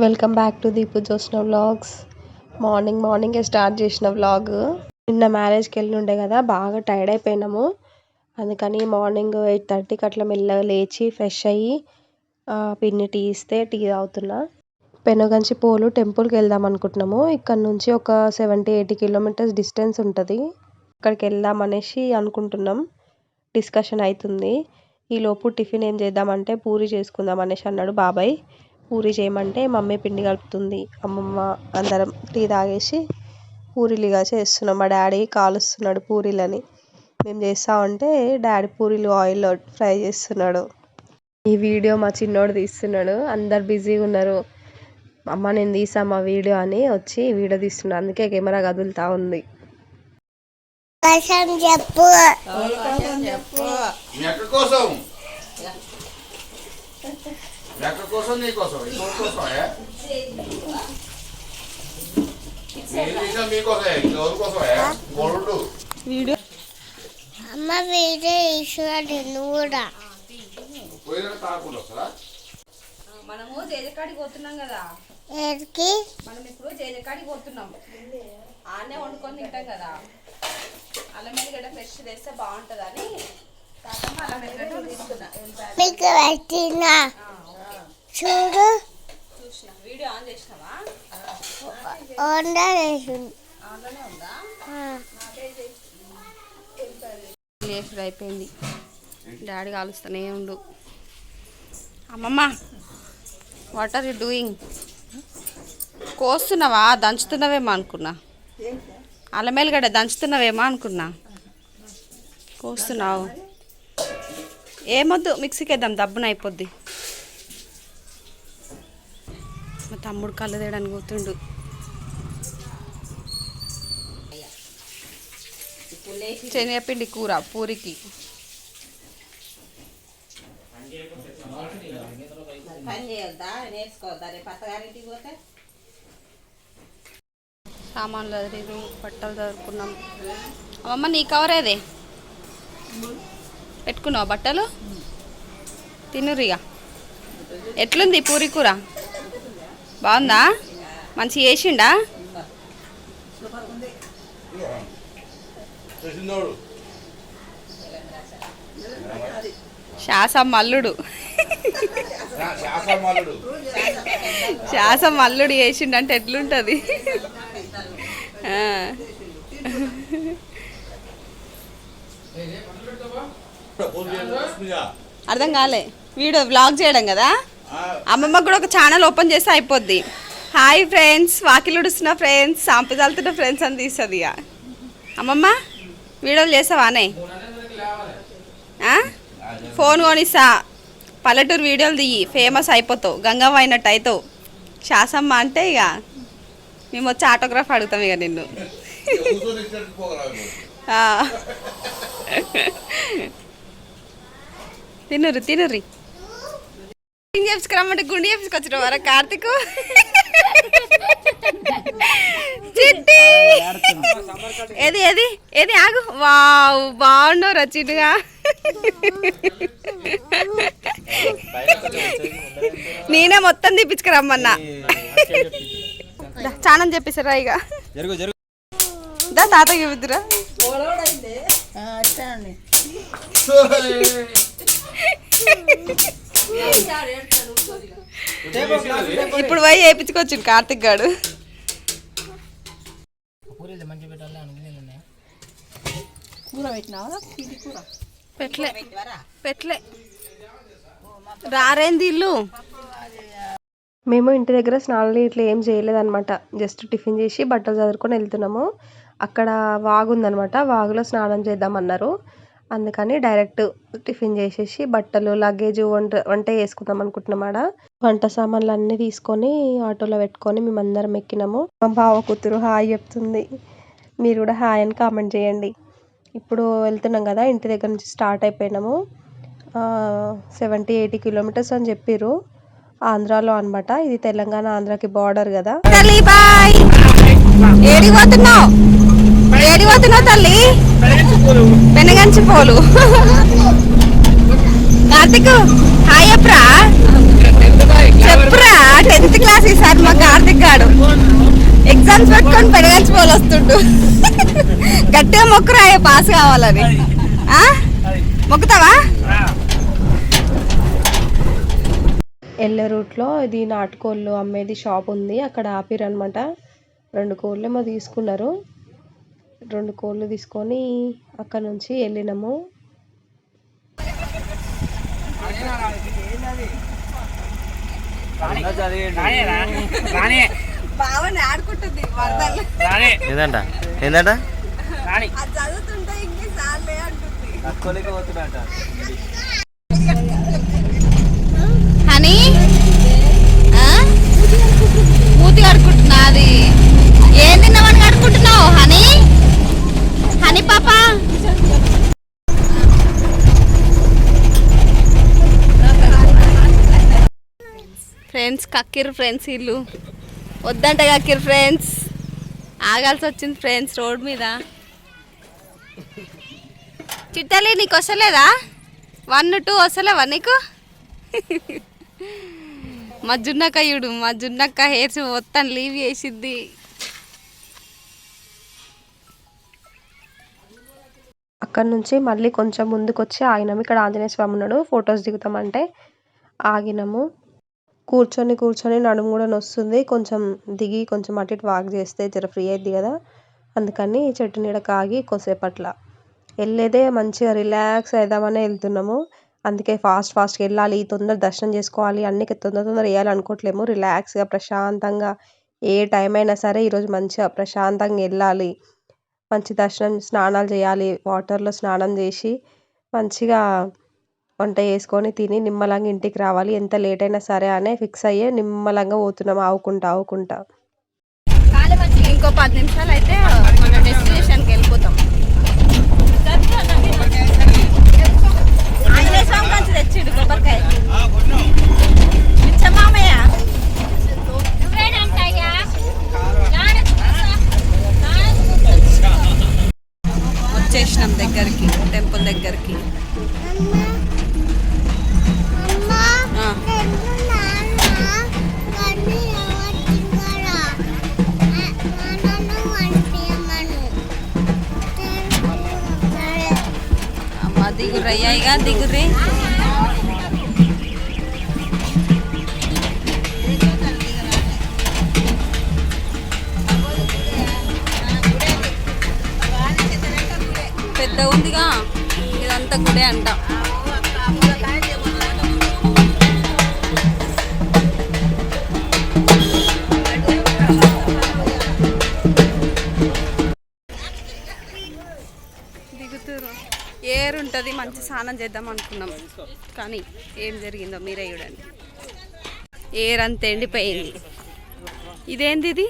Welcome back to Deepu చూసిన vlogs morning మార్నింగే start చేసిన వ్లాగ్ నిన్న మ్యారేజ్కి వెళ్ళి ఉండే కదా బాగా టైర్డ్ అయిపోయినాము. అందుకని మార్నింగ్ ఎయిట్ థర్టీకి అట్లా మెల్లగా లేచి ఫ్రెష్ అయ్యి పిన్ని టీ ఇస్తే టీ తాగుతున్నా. పెనుగంచి పోలు టెంపుల్కి వెళ్దాం అనుకుంటున్నాము. ఇక్కడ నుంచి ఒక సెవెంటీ ఎయిటీ కిలోమీటర్స్ డిస్టెన్స్ ఉంటుంది. అక్కడికి వెళ్దాం అనేసి అనుకుంటున్నాం. డిస్కషన్ అవుతుంది ఈలోపు టిఫిన్ ఏం చేద్దామంటే పూరి చేసుకుందాం అనేసి అన్నాడు బాబాయ్. పూరి చేయమంటే మమ్మీ పిండి కలుపుతుంది. అమ్మమ్మ అందరం టీ తాగేసి పూరీలుగా చేస్తున్నాం. మా డాడీ కాలుస్తున్నాడు పూరీలని. మేము చేస్తా ఉంటే డాడీ పూరీలు ఆయిల్లో ఫ్రై చేస్తున్నాడు. ఈ వీడియో మా చిన్నోడు తీస్తున్నాడు. అందరు బిజీగా ఉన్నారు. అమ్మ నేను తీసా మా వీడియో అని వచ్చి వీడియో తీస్తున్నాడు. అందుకే కెమెరా కదులుతా ఉంది. కోసం చెప్పు. మీ అక్క కోసం నీ కోసం ఇంకోటి కోసం నేను తీసిన మీకోసమే ఇంకెవరి కోసమే గోల్డ్ వీడియో అమ్మ వీడియో ఇస్తున్నాడు నువ్వు కూడా. పోయిన తాకుండా వస్తారా? మనము జేజకాడికి పోతున్నాం కదా. ఏడికి? మనం ఇప్పుడు జేజకాడికి పోతున్నాం. ఆనే వండుకొని తింటాం కదా. అల్లం ఎల్లిగడ్డ ఫ్రెష్ తెస్తే బాగుంటుంది అని తాతమ్మ అల్లం ఎల్లిగడ్డ తీసుకున్నా. చూడు. వీడియో ఆన్ చేసినావా? అయిపోయింది. డాడీ కాలుస్తూనే ఉండు. అమ్మమ్మ వాట్ ఆర్ యూ డూయింగ్ కోస్తున్నావా? దంచుతున్నావేమో అనుకున్నా. అల్లమేలుగడ్డ దంచుతున్నావేమో అనుకున్నా. కోస్తున్నావు. ఏమొద్దు మిక్సీకి వేద్దాం దబ్బున అయిపోద్ది మా తమ్ముడు కళ్ళు తేయడానికి పోతుండు. శనగపిండి కూర పూరికి. సామాన్లు చదివి బట్టలు చదువుకున్నాం అమ్మమ్మ నీ కవర్ ఏది? పెట్టుకున్నావు బట్టలు? తినురిగా. ఎట్లుంది పూరి కూర? బాగుందా? మంచి చేసిండా? చేసిందోడు. శాసం మల్లుడు. శాసం మల్లుడు. చేసిండంటే ఎట్లుంటుంది. అర్థం కాలే. వీడియో వ్లాగ్ చేయడం కదా? అమ్మమ్మ కూడా ఒక ఛానల్ ఓపెన్ చేస్తే అయిపోద్ది. హాయ్ ఫ్రెండ్స్ వాకిలు ఉడుస్తున్న ఫ్రెండ్స్ సాంపదాలుతున్న ఫ్రెండ్స్ అని తీస్తుంది ఇక. అమ్మమ్మ వీడియోలు చేసావానే ఫోన్ కొనిస్తా. పల్లెటూరు వీడియోలు దిగి ఫేమస్ అయిపోతావు గంగమ్మ అయినట్టు అవుతావు శాసమ్మ అంటే ఇక మేము వచ్చి ఆటోగ్రాఫ్ అడుగుతాం ఇక నిన్ను. కూర్చొని ఇచ్చినట్టు తినుర్రి తినుర్రి. చెప్పుకురమ్మంటే గుండె చెప్పుకొచ్చిన వర కార్తీక్? చిట్టి! ఏది ఏది ఏది ఆగు. వావ్ బాగున్నావు రచిన్గా నేనే మొత్తం తీపించుకురమ్మన్నా దా, చానం చెప్పిస్తారా ఇక. జరుగు జరుగు. దా తాతకి చూద్దురా ఇప్పుడు పోయి వేయించుకొచ్చిండు కార్తిక్ గాడు. పెట్లే పెట్లే రారేంది ఇల్లు? మేము ఇంటి దగ్గర స్నానాలు ఇట్లా ఏం చేయలేదన్నమాట. జస్ట్ టిఫిన్ చేసి బట్టలు చదువుకొని వెళ్తున్నాము. అక్కడ వాగు ఉందన్నమాట. వాగులో స్నానం చేద్దామన్నారు. అందుకని డైరెక్ట్ టిఫిన్ చేసేసి బట్టలు లగేజ్ వంట వంట చేసుకుందాం అనుకుంటున్నాం ఆడ. వంట సామాన్లు అన్నీ తీసుకొని ఆటోలో పెట్టుకొని మేమందరం ఎక్కినాము. మా బావ కూతురు హాయ్ చెప్తుంది. మీరు కూడా హాయ్ అని కామెంట్ చేయండి. ఇప్పుడు వెళ్తున్నాం కదా ఇంటి దగ్గర నుంచి స్టార్ట్ అయిపోయినాము. సెవెంటీ ఎయిటీ కిలోమీటర్స్ అని చెప్పిర్రు. ఆంధ్రాలో అనమాట ఇది తెలంగాణ ఆంధ్రాకి బార్డర్ కదా. తల్లి? పెనగంచి పోలు. కార్తిక్ హాయ్ అప్రా. చెప్పురా టెన్త్ క్లాస్ ఈ హ్యాండ్స్ పెట్టుకొని పెడగంచి పోలు వస్తుండు. గట్టిగా మొక్కురా పాస్ కావాలని. ఆ? మొక్కుతావా? వెళ్ళే రూట్లో ఇది నాటుకోళ్ళు అమ్మేది షాప్ ఉంది. అక్కడ ఆపిరనమాట రెండు కోళ్ళు ఏమో తీసుకున్నారు. రెండు కోళ్ళు తీసుకొని అక్కడ నుంచి వెళ్ళినాము. హనీ? మూతి కడుకుంటున్నా అది. ఏం తిన్నామని కడుకుంటున్నావు హనీ? అని పాప ఫ్రెండ్స్ కక్కిరు ఫ్రెండ్స్ ఇల్లు. వద్దంట కక్కిరు ఫ్రెండ్స్ ఆగాల్సి వచ్చింది ఫ్రెండ్స్ రోడ్ మీద. చిట్టాలి నీకు వస్తలేదా? వన్ టూ వస్తలేవా నీకు? మా జున్నక్క ఇడు మా జున్నక్క హెయిర్స్ మొత్తం లీవ్ చేసిద్ది అక్కడ నుంచి మళ్ళీ కొంచెం ముందుకు వచ్చి ఆగినాము. ఇక్కడ ఆంజనేయ స్వామి ఉన్నాడు. ఫొటోస్ దిగుతామంటే ఆగినాము. కూర్చొని కూర్చొని నడుము కూడా నొస్తుంది. కొంచెం దిగి కొంచెం అటు ఇటు వాక్ చేస్తే జర ఫ్రీ అయింది కదా. అందుకని చెట్టు నీడకు ఆగి కొద్దిసేపు అట్లా వెళ్ళేదే మంచిగా రిలాక్స్ అవుదామనే వెళ్తున్నాము. అందుకే ఫాస్ట్ ఫాస్ట్గా వెళ్ళాలి. తొందర దర్శనం చేసుకోవాలి. అన్ని తొందర తొందర వేయాలి అనుకోవట్లేము. రిలాక్స్గా ప్రశాంతంగా ఏ టైం అయినా సరే ఈరోజు మంచిగా ప్రశాంతంగా వెళ్ళాలి. మంచి దర్శనం స్నానాలు చేయాలి. వాటర్లో స్నానం చేసి మంచిగా వంట చేసుకొని తిని నిమ్మలంగా ఇంటికి రావాలి. ఎంత లేట్ అయినా సరే అనే ఫిక్స్ అయ్యే నిమ్మలంగా పోతున్నాం. ఆవుకుంటా ఆవుకుంటా. ఇంకో పది నిమిషాలు అయితే అమ్మ దిగురయ్యాయిగా దిగురే పెద్ద ఉందిగా ఇదంతా గుడే అంట ఉంటుంది మంచి స్నానం చేద్దాం అనుకున్నాం. కానీ ఏం జరిగిందో మీరే చూడండి. ఏర్ అంత ఎండిపోయింది. ఇదేంది ఇది?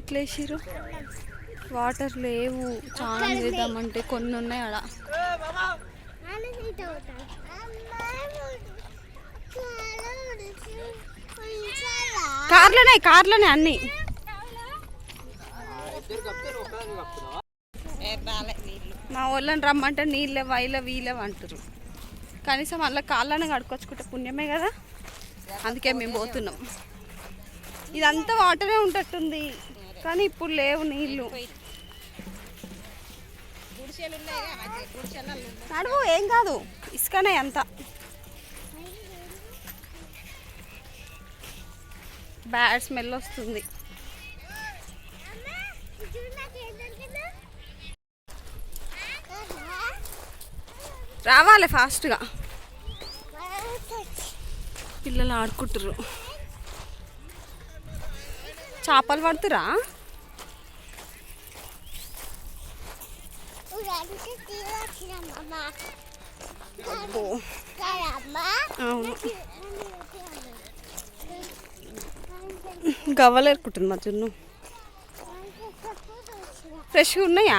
ఇట్లా వేసిర్రు? వాటర్ లేవు. స్నానం చేద్దామంటే కొన్ని ఉన్నాయి అమ్మ కార్లోనే కార్లోనే అన్ని. మా వాళ్ళని రమ్మంటే నీళ్ళే వైల వీలే అంటారు కనీసం అలా కాళ్ళని కడుకొచ్చుకుంటే పుణ్యమే కదా? అందుకే మేము పోతున్నాం. ఇదంతా వాటరే ఉంటట్టుంది కానీ ఇప్పుడు లేవు నీళ్ళు. నడువు ఏం కాదు. ఇసుకనే అంతా. బ్యాడ్ స్మెల్ వస్తుంది. రావాలి ఫాస్ట్గా. పిల్లలు ఆడుకుంటారు చేపలు పడుతురా అబ్బో. గవ్వలు ఎరుకుంటుంది మా జున్ను. ఫ్రెష్గా ఉన్నాయా?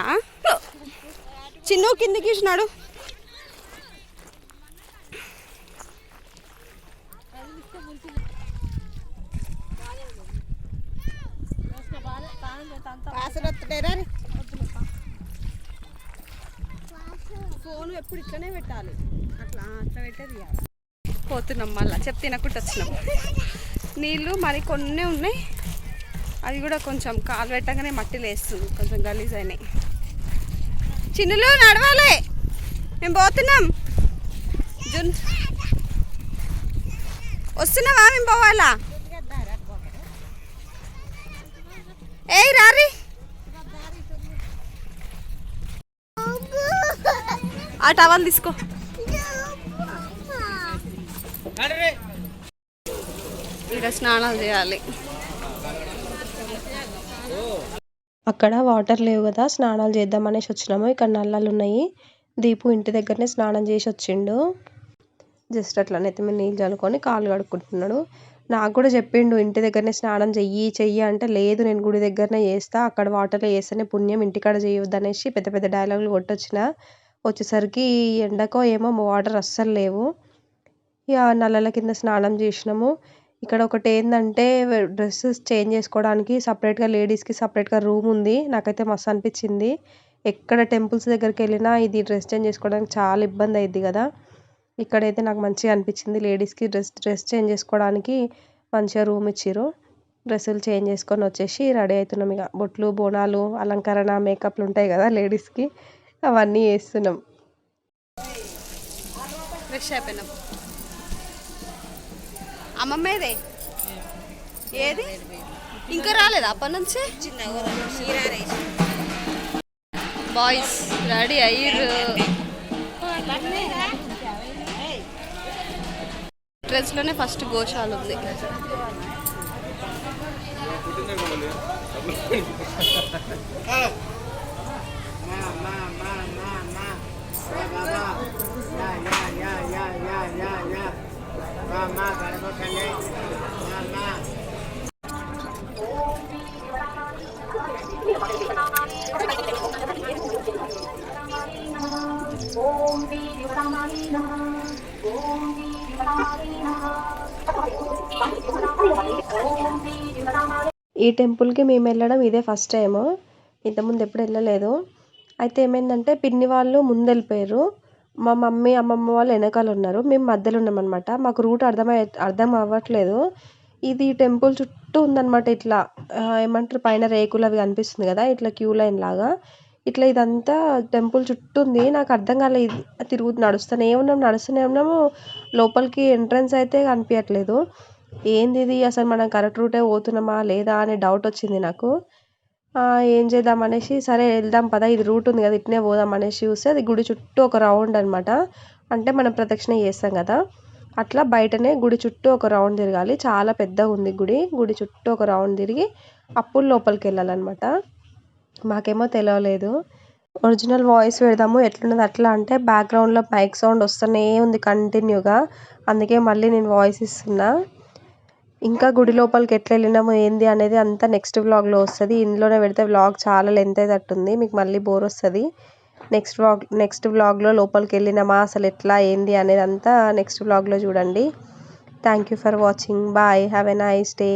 చిన్న కిందకి ఇచ్చినాడు ఫోన్ ఎప్పుడు ఇట్లనే పెట్టాలి అట్లా అట్లా పెట్టేది పోతున్నాం మళ్ళా. చెప్తే తినకుండా వచ్చినాం. నీళ్ళు మరి కొన్ని ఉన్నాయి. అది కూడా కొంచెం కాలు పెట్టగానే మట్టి లేస్తుంది. కొంచెం గలీజ్ అయినాయి. చిన్నులు నడవాలి. మేము పోతున్నాం. జున్ వస్తున్నావా మేము పోవాలా? ఏ రారి. ఆ టవల్ తీసుకో. ఇంకా స్నానాలు చేయాలి. అక్కడ వాటర్ లేవు కదా స్నానాలు చేద్దాం అనేసి వచ్చినాము. ఇక్కడ నల్లాలు ఉన్నాయి. దీపు ఇంటి దగ్గరనే స్నానం చేసి వచ్చిండు. జస్ట్ అట్లా నెత్తి మీద నీళ్ళు చల్లుకొని కాళ్ళు కడుక్కుంటున్నాడు. నాకు కూడా చెప్పిండు ఇంటి దగ్గరనే స్నానం చెయ్యి చెయ్యి అంటే లేదు నేను గుడి దగ్గరనే చేస్తా అక్కడ వాటర్లో చేస్తేనే పుణ్యం ఇంటికాడ చేయొద్దు అనేసి పెద్ద పెద్ద డైలాగులు కొట్టొచ్చిన. వచ్చేసరికి ఎండకో ఏమో వాటర్ అస్సలు లేవు. ఇక నల్లల కింద స్నానం చేసినాము. ఇక్కడ ఒకటి ఏంటంటే డ్రెస్సెస్ చేంజ్ చేసుకోవడానికి సపరేట్గా లేడీస్కి సపరేట్గా రూమ్ ఉంది. నాకైతే మస్తు అనిపించింది. ఎక్కడ టెంపుల్స్ దగ్గరికి వెళ్ళినా ఇది డ్రెస్ చేంజ్ చేసుకోవడానికి చాలా ఇబ్బంది అయింది కదా. ఇక్కడైతే నాకు మంచిగా అనిపించింది. లేడీస్కి డ్రెస్ డ్రెస్ చేంజ్ చేసుకోవడానికి మంచిగా రూమ్ ఇచ్చిర్రు. డ్రెస్సులు చేంజ్ చేసుకొని వచ్చేసి రెడీ అవుతున్నాం ఇక. బొట్లు బోనాలు అలంకరణ మేకప్లు ఉంటాయి కదా లేడీస్కి. అవన్నీ వేస్తున్నాం ఫ్రెష్ అయిపోయినాం. అమ్మమ్మ ఏదే? ఇంకా రాలేదా అప్పటి నుంచి? బాయ్స్ రెడీ అయ్యిర్రు డ్రెస్లోనే ఫస్ట్ గోశాల ఉంది Ah! ఈ టెంపుల్కి మేము వెళ్ళడం ఇదే ఫస్ట్ టైము. ఇంతకుముందు ఎప్పుడు వెళ్ళలేదు. అయితే ఏమైందంటే పిన్ని వాళ్ళు ముందు వెళ్ళిపోయారు మా మమ్మీ అమ్మమ్మ వాళ్ళు వెనకాల ఉన్నారు. మేము మధ్యలో ఉన్నామన్నమాట మాకు రూట్ అర్థమై అర్థం అవ్వట్లేదు. ఇది టెంపుల్ చుట్టూ ఉందన్నమాట ఇట్లా. ఏమంటారు పైన రేకులు అవి కనిపిస్తుంది కదా ఇట్లా క్యూ లైన్ లాగా. ఇట్లా ఇదంతా టెంపుల్ చుట్టూ ఉంది. నాకు అర్థం కాలేదు తిరుగుతూ నడుస్తూనే ఉన్నాం నడుస్తూనే ఉన్నాము. లోపలికి ఎంట్రన్స్ అయితే కనిపించట్లేదు ఏంది ఇది అసలు మనం కరెక్ట్ రూటే పోతున్నామా లేదా అనే డౌట్ వచ్చింది నాకు. ఏం చేద్దాం అనేసి సరే వెళ్దాం పద ఇది రూట్ ఉంది కదా ఇట్నే పోదాం అనేసి చూస్తే అది గుడి చుట్టూ ఒక రౌండ్ అనమాట అంటే మనం ప్రదక్షిణ చేస్తాం కదా. అట్లా బయటనే గుడి చుట్టూ ఒక రౌండ్ తిరగాలి. చాలా పెద్దగా ఉంది గుడి. గుడి చుట్టూ ఒక రౌండ్ తిరిగి అప్పుడు లోపలికి వెళ్ళాలన్నమాట. మాకేమో తెలియలేదు ఒరిజినల్ వాయిస్ పెడదాము. ఎట్లున్నది అట్లా అంటే బ్యాక్గ్రౌండ్లో మైక్ సౌండ్ వస్తూనే ఉంది కంటిన్యూగా అందుకే మళ్ళీ నేను వాయిస్ ఇస్తున్నా. ఇంకా గుడి లోపలికి ఎట్లా వెళ్ళినాము ఏంది అనేది అంతా నెక్స్ట్ వ్లాగ్లో వస్తుంది. ఇందులోనే పెడితే వ్లాగ్ చాలా లెంత్ అయ్యేటట్టుంది మీకు మళ్ళీ బోర్ వస్తుంది. నెక్స్ట్ వ్లాగ్ నెక్స్ట్ వ్లాగ్లో లోపలికి వెళ్ళినామా అసలు ఎట్లా ఏంది అనేది అంతా నెక్స్ట్ వ్లాగ్లో చూడండి. Thank you for watching bye have a nice day